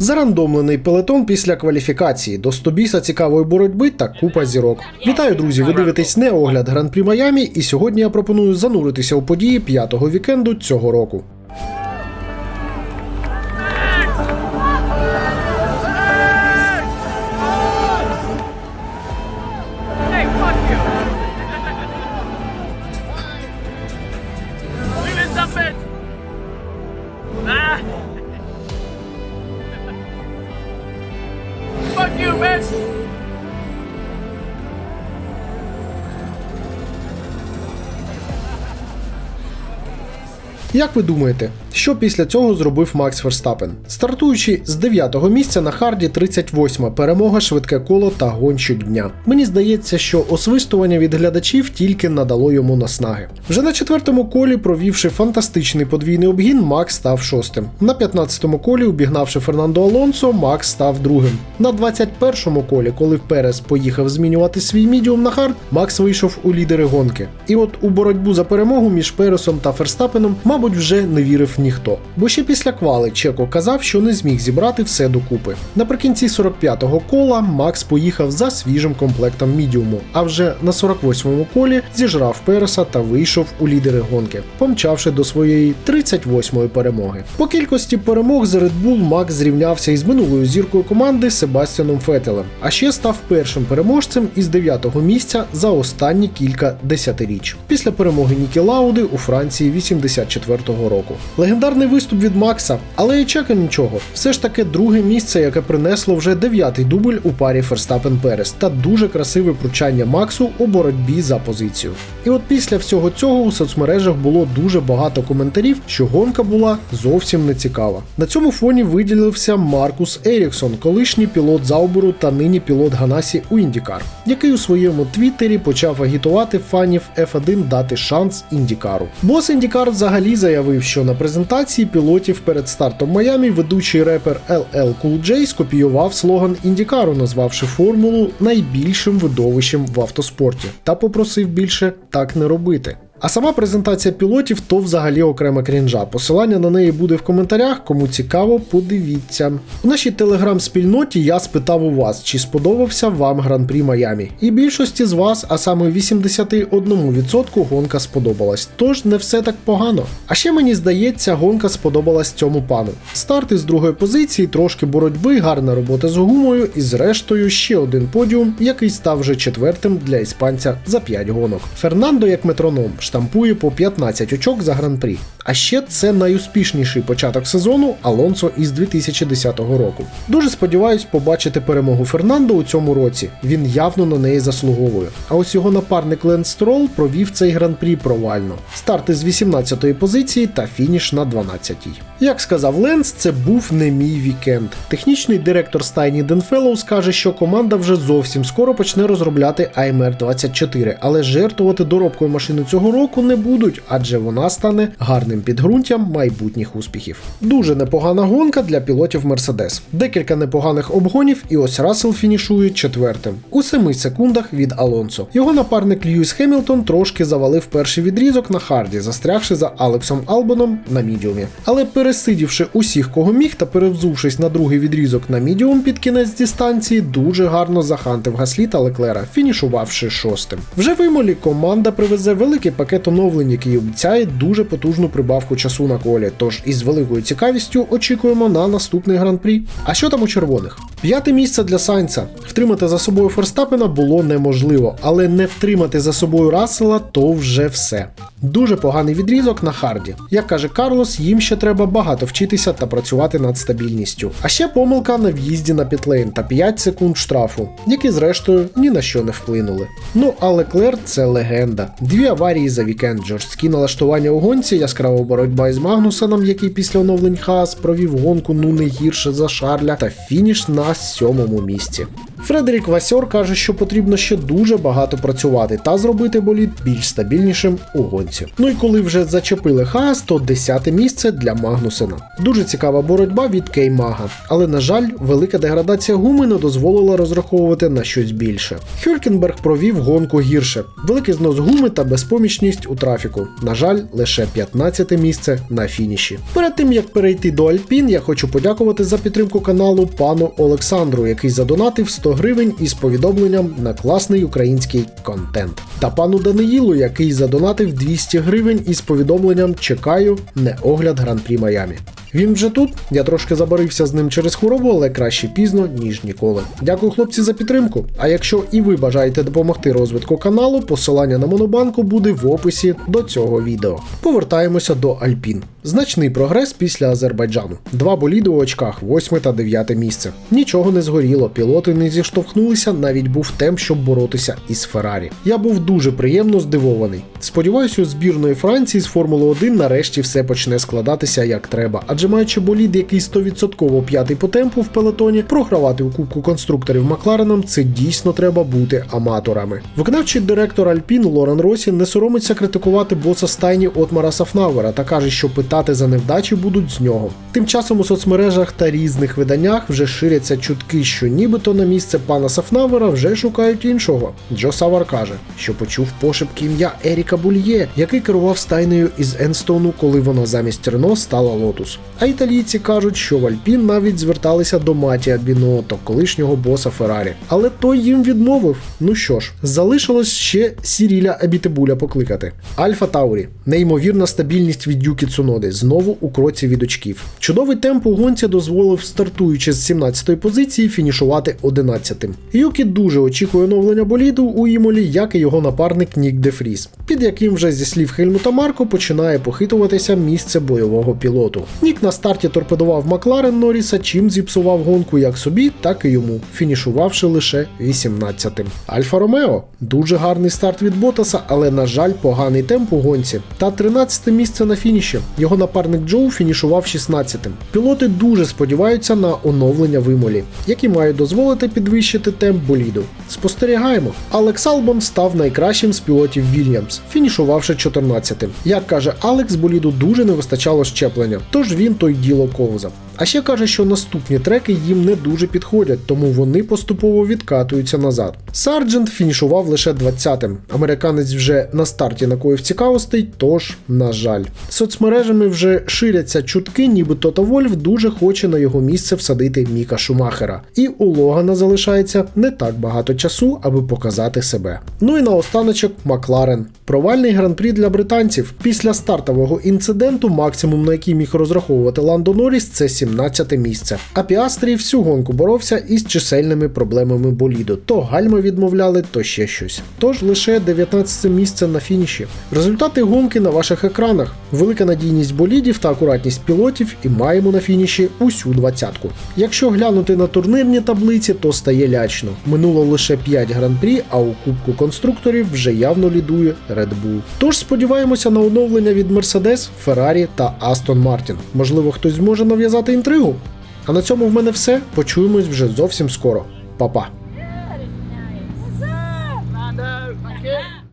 Зарандомлений пелетон після кваліфікації до стобіса цікавої боротьби та купа зірок. Вітаю, друзі! Ви дивитесь не огляд Гран-прі Майамі, і сьогодні я пропоную зануритися у події п'ятого вікенду цього року. You, bitch! Як ви думаєте, що після цього зробив Макс Ферстапен? Стартуючи з 9-го місця на харді 38-ма перемога, швидке коло та гонщик дня. Мені здається, що освистування від глядачів тільки надало йому наснаги. Вже на четвертому колі, провівши фантастичний подвійний обгін, Макс став шостим. На 15-му колі, обігнавши Фернандо Алонсо, Макс став другим. На 21-му колі, коли Перес поїхав змінювати свій мідіум на хард, Макс вийшов у лідери гонки. І от у боротьбу за перемогу між Пересом та Ферстапеном, мабуть, вже не вірив ніхто. Бо ще після квали Чеко казав, що не зміг зібрати все докупи. Наприкінці 45-го кола Макс поїхав за свіжим комплектом мідіуму, а вже на 48-му колі зіжрав Переса та вийшов у лідери гонки, помчавши до своєї 38-ї перемоги. По кількості перемог за Red Bull Макс зрівнявся із минулою зіркою команди Себастьяном Фетелем, а ще став першим переможцем із 9-го місця за останні кілька десятиріч. Після перемоги Нікі Лауди у Франції 84-го року. Легендарний виступ від Макса, але і чека нічого. Все ж таки друге місце, яке принесло вже дев'ятий дубль у парі Ферстапен Перес, та дуже красиве пручання Максу у боротьбі за позицію. І от після всього цього у соцмережах було дуже багато коментарів, що гонка була зовсім не цікава. На цьому фоні виділився Маркус Еріксон, колишній пілот Зауберу та нині пілот Ганасі у Індікар, який у своєму твіттері почав агітувати фанів F1 дати шанс Індікару. Бос Індікар взагалі заявив, що на презентації пілотів перед стартом Майами ведучий репер LL Cool J скопіював слоган Індікару, назвавши формулу найбільшим видовищем в автоспорті, та попросив більше так не робити. А сама презентація пілотів то взагалі окрема крінжа. Посилання на неї буде в коментарях. Кому цікаво, подивіться. У нашій телеграм-спільноті я спитав у вас, чи сподобався вам гран-прі Майамі. І більшості з вас, а саме 81% гонка сподобалась. Тож не все так погано. А ще мені здається, гонка сподобалась цьому пану. Старт із другої позиції, трошки боротьби, гарна робота з гумою, і зрештою ще один подіум, який став вже четвертим для іспанця за 5 гонок. Фернандо, як метроном, штампує по 15 очок за гран-прі. А ще це найуспішніший початок сезону Алонсо із 2010 року. Дуже сподіваюсь побачити перемогу Фернандо у цьому році. Він явно на неї заслуговує. А ось його напарник Ленд Строл провів цей гран-прі провально. Старт із 18-ї позиції та фініш на 12-й. Як сказав Ленс, це був не мій вікенд. Технічний директор стайні Ден Феллоус каже, що команда вже зовсім скоро почне розробляти AMR 24, але жертвувати доробкою машини цього року не будуть, адже вона стане гарним підґрунтям майбутніх успіхів. Дуже непогана гонка для пілотів Мерседес. Декілька непоганих обгонів, і ось Рассел фінішує четвертим у 7 секундах від Алонсо. Його напарник Льюіс Хемілтон трошки завалив перший відрізок на харді, застрягши за Алексом Албоном на мідіумі. Але пересидівши усіх, кого міг, та перевзувшись на другий відрізок на мідіум під кінець дистанції, дуже гарно захантив Гаслі та Леклера, фінішувавши шостим. Вже в Імолі команда привезе великий пакет оновлень, який обіцяє дуже потужну прибавку часу на колі. Тож із великою цікавістю очікуємо на наступний гран-прі. А що там у червоних? П'яте місце для Сайнца. Втримати за собою Ферстапена було неможливо, але не втримати за собою Рассела то вже все. Дуже поганий відрізок на харді. Як каже Карлос, їм ще треба багато вчитися та працювати над стабільністю. А ще помилка на в'їзді на пітлейн та 5 секунд штрафу, які зрештою ні на що не вплинули. Ну а Леклер це легенда. Дві аварії за вікенд, жорсткі налаштування у гонці, яскрава боротьба із Магнусеном, який після оновлень Хас провів гонку ну не гірше за Шарля, та фініш на сьомому місці. Фредерік Васьор каже, що потрібно ще дуже багато працювати та зробити болід більш стабільнішим у гонці. Ну і коли вже зачепили Хаас, то 10 місце для Магнусена. Дуже цікава боротьба від Кеймага, але на жаль, велика деградація гуми не дозволила розраховувати на щось більше. Хюлькенберг провів гонку гірше, великий знос гуми та безпомічність у трафіку. На жаль, лише 15 місце на фініші. Перед тим як перейти до Альпін, я хочу подякувати за підтримку каналу пану Олександру, який задонатив 100 гривень із повідомленням на класний український контент. Та пану Даниїлу, який задонатив 200 гривень із повідомленням Чекаю не огляд Гран-прі Майамі. Він вже тут. Я трошки забарився з ним через хворобу, але краще пізно, ніж ніколи. Дякую, хлопці, за підтримку. А якщо і ви бажаєте допомогти розвитку каналу, посилання на монобанку буде в описі до цього відео. Повертаємося до Альпін. Значний прогрес після Азербайджану. Два боліди у очках, восьме та дев'яте місце. Нічого не згоріло, пілоти не зіштовхнулися, навіть був темп, щоб боротися із Феррарі. Я був дуже приємно здивований. Сподіваюся, у збірної Франції з Формули 1 нарешті все почне складатися як треба, адже маючи болід, який 100% п'ятий по темпу в пелотоні, програвати у кубку конструкторів Маклареном це дійсно треба бути аматорами. Виконавчий директор Альпін Лорен Росі не соромиться критикувати боса стайні Отмара Сафнауера та каже, що питати за невдачі будуть з нього. Тим часом у соцмережах та різних виданнях вже ширяться чутки, що нібито на місце пана Сафнауера вже шукають іншого. Джо Савар каже, що почув пошепки ім'я Еріка Бульє, який керував стайнею із Енстону, коли вона замість Рено стала Лотус. А італійці кажуть, що в Альпін навіть зверталися до Матія Бінотто, колишнього боса Феррарі. Але той їм відмовив. Ну що ж, залишилось ще Сіріля Абітебуля покликати. Альфа Таурі, неймовірна стабільність від Юкі Цуноди, знову у кроці від очків. Чудовий темп у гонці дозволив, стартуючи з 17-ї позиції, фінішувати 11-тим. Юкі дуже очікує оновлення боліду у Імолі, як і його напарник Нік Дефріс, під яким вже зі слів Хельмута Марко починає похитуватися місце бойового пілоту. Нік на старті торпедував Макларен Норріса, чим зіпсував гонку як собі, так і йому, фінішувавши лише 18-тим. Альфа Ромео дуже гарний старт від Ботаса, але на жаль, поганий темп у гонці. Та 13 місце на фініші. Його напарник Джоу фінішував 16-тим. Пілоти дуже сподіваються на оновлення вимолі, які мають дозволити підвищити темп боліду. Спостерігаємо. Алекс Албон став найкращим з пілотів Вільямс, фінішувавши 14-тим. Як каже Алекс, боліду дуже не вистачало щеплення, тож він той діло ковзав. А ще каже, що наступні треки їм не дуже підходять, тому вони поступово відкатуються назад. Сарджент фінішував лише 20-тим. Американець вже на старті накоїв цікавостей, тож, на жаль. Соцмережами вже ширяться чутки, ніби Тото Вольф дуже хоче на його місце всадити Міка Шумахера. І у Логана залишається не так багато часу, аби показати себе. Ну і наостаночок Макларен. Провальний гран-прі для британців. Після стартового інциденту, максимум на який міг розраховувати Ландо Норріс, це 17 місце. А Піастрі всю гонку боровся із чисельними проблемами боліду. То гальма відмовляли, то ще щось. Тож лише 19 місце на фініші. Результати гонки на ваших екранах. Велика надійність болідів та акуратність пілотів, і маємо на фініші усю двадцятку. Якщо глянути на турнирні таблиці, то стає лячно. Минуло лише 5 гран-прі, а у Кубку конструкторів вже явно лідує Red Bull. Тож сподіваємося на оновлення від Mercedes, Ferrari та Aston Martin. Можливо, хтось зможе нав'язати інтригу. А на цьому в мене все. Почуємось вже зовсім скоро. Па-па.